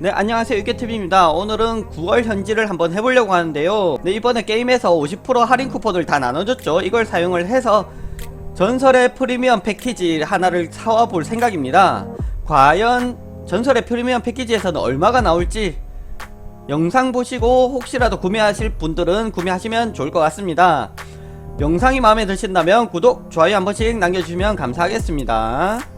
네 안녕하세요. 유게TV입니다. 오늘은 9월 현질을 한번 해보려고 하는데요. 네 이번에 게임에서 50% 할인 쿠폰을 다 나눠줬죠. 이걸 사용을 해서 전설의 프리미엄 패키지 하나를 사와 볼 생각입니다. 과연 전설의 프리미엄 패키지에서는 얼마가 나올지 영상 보시고 혹시라도 구매하실 분들은 구매하시면 좋을 것 같습니다. 영상이 마음에 드신다면 구독, 좋아요 한 번씩 남겨주시면 감사하겠습니다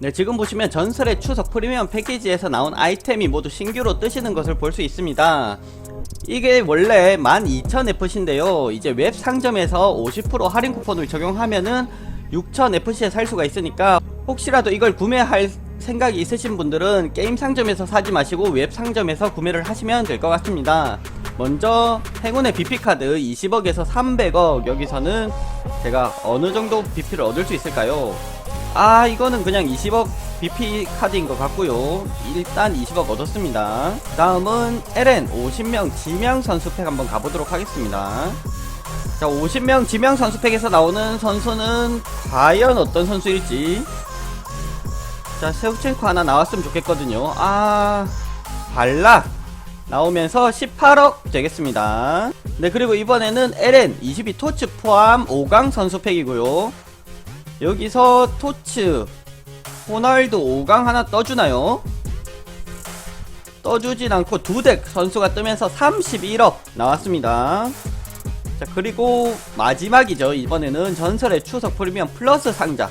네, 지금 보시면 전설의 추석 프리미엄 패키지에서 나온 아이템이 모두 신규로 뜨시는 것을 볼 수 있습니다. 이게 원래 12,000FC인데요. 이제 웹 상점에서 50% 할인 쿠폰을 적용하면은 6,000FC에 살 수가 있으니까 혹시라도 이걸 구매할 생각이 있으신 분들은 게임 상점에서 사지 마시고 웹 상점에서 구매를 하시면 될 것 같습니다. 먼저 행운의 BP카드 20억에서 300억 여기서는 제가 어느 정도 BP를 얻을 수 있을까요? 아 이거는 그냥 20억 BP 카드인 것 같고요. 일단 20억 얻었습니다. 다음은 LN 50명 지명 선수팩 한번 가보도록 하겠습니다. 자 50명 지명 선수팩에서 나오는 선수는 과연 어떤 선수일지. 자 세우첸코 하나 나왔으면 좋겠거든요. 아 발락 나오면서 18억 되겠습니다. 네 그리고 이번에는 LN 22 토츠 포함 5강 선수팩이고요 여기서 토츠 호날두 5강 하나 떠주나요? 떠주진 않고 두덱 선수가 뜨면서 31억 나왔습니다. 자 그리고 마지막이죠. 이번에는 전설의 추석 프리미엄 플러스 상자.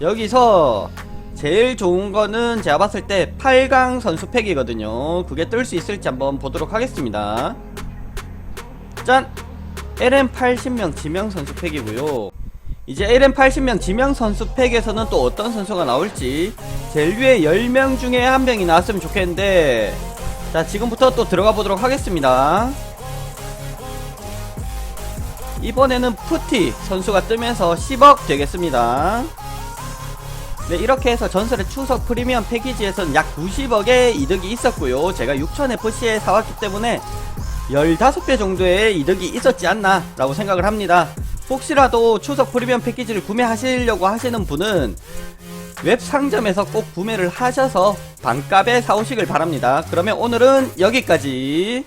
여기서 제일 좋은 거는 제가 봤을 때 8강 선수 팩이거든요. 그게 뜰 수 있을지 한번 보도록 하겠습니다. 짠! LM 80명 지명 선수 팩이고요. 이제 LM 80명 지명 선수 팩에서는 또 어떤 선수가 나올지 제일 위에 10명 중에 한 명이 나왔으면 좋겠는데 자 지금부터 또 들어가 보도록 하겠습니다. 이번에는 푸티 선수가 뜨면서 10억 되겠습니다. 네 이렇게 해서 전설의 추석 프리미엄 패키지에서는 약 90억의 이득이 있었고요. 제가 6000FC에 사왔기 때문에 15배 정도의 이득이 있었지 않나 라고 생각을 합니다 혹시라도 추석 프리미엄 패키지를 구매하시려고 하시는 분은 웹 상점에서 꼭 구매를 하셔서 반값에 사오시길 바랍니다. 그러면 오늘은 여기까지.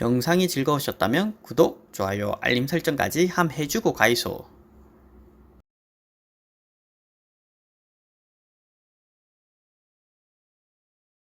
영상이 즐거우셨다면 구독, 좋아요, 알림 설정까지 함 해주고 가이소.